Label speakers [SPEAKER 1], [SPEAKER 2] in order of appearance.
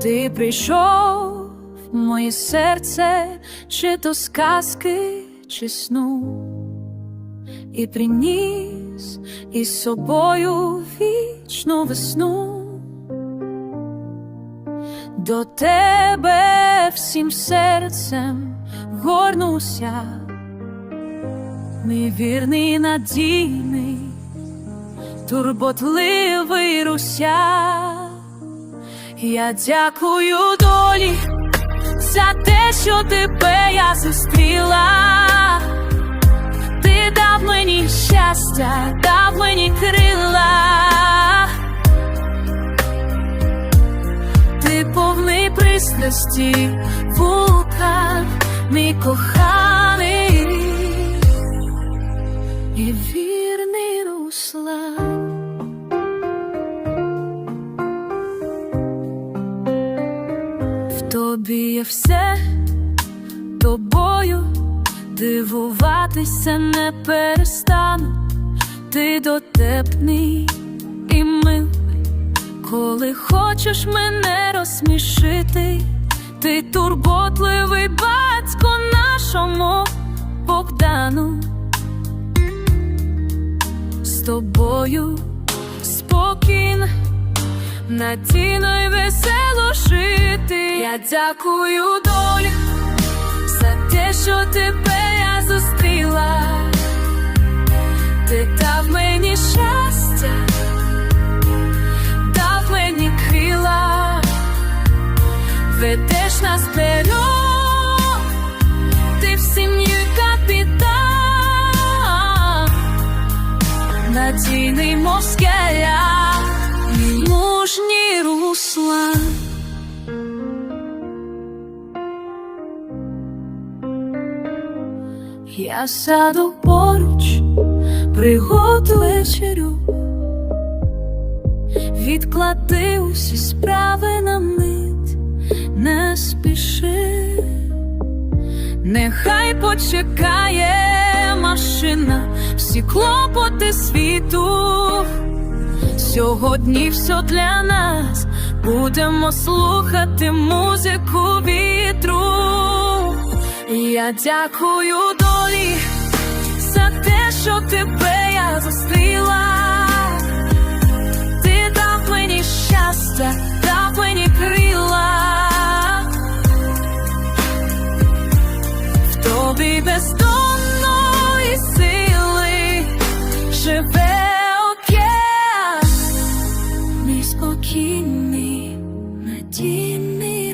[SPEAKER 1] Ти прийшов в моє серце, чи то сказки, чи сну, і приніс із собою вічну весну. До тебе всім серцем горнуся, мій вірний надійний, турботливий руся. Я дякую долі за те, що тебе я зустріла. Ти дав мені щастя, дав мені крила. Ти повний пристрасті, вулкан, мій коханий і тобі є все. Тобою, дивуватися не перестану, ти дотепний і милий, коли хочеш мене розсмішити, ти турботливий батько нашому Богдану. З тобою спокійно надійно й весело жити. Я дякую долі за те, що тебе я зустріла. Ти дав мені щастя, дав мені крила, ведеш нас вперед, Я сяду поруч, приготую вечерю, відклади усі справи на мить, не спіши, нехай почекає машина, всі клопоти світу. Сьогодні все для нас будемо слухати музику вітру. Я дякую долі за те, що тебе я зустріла. Ти дав мені щастя, дав мені крила. В тобі бездонної сили живе океан, мій спокійний, надійний.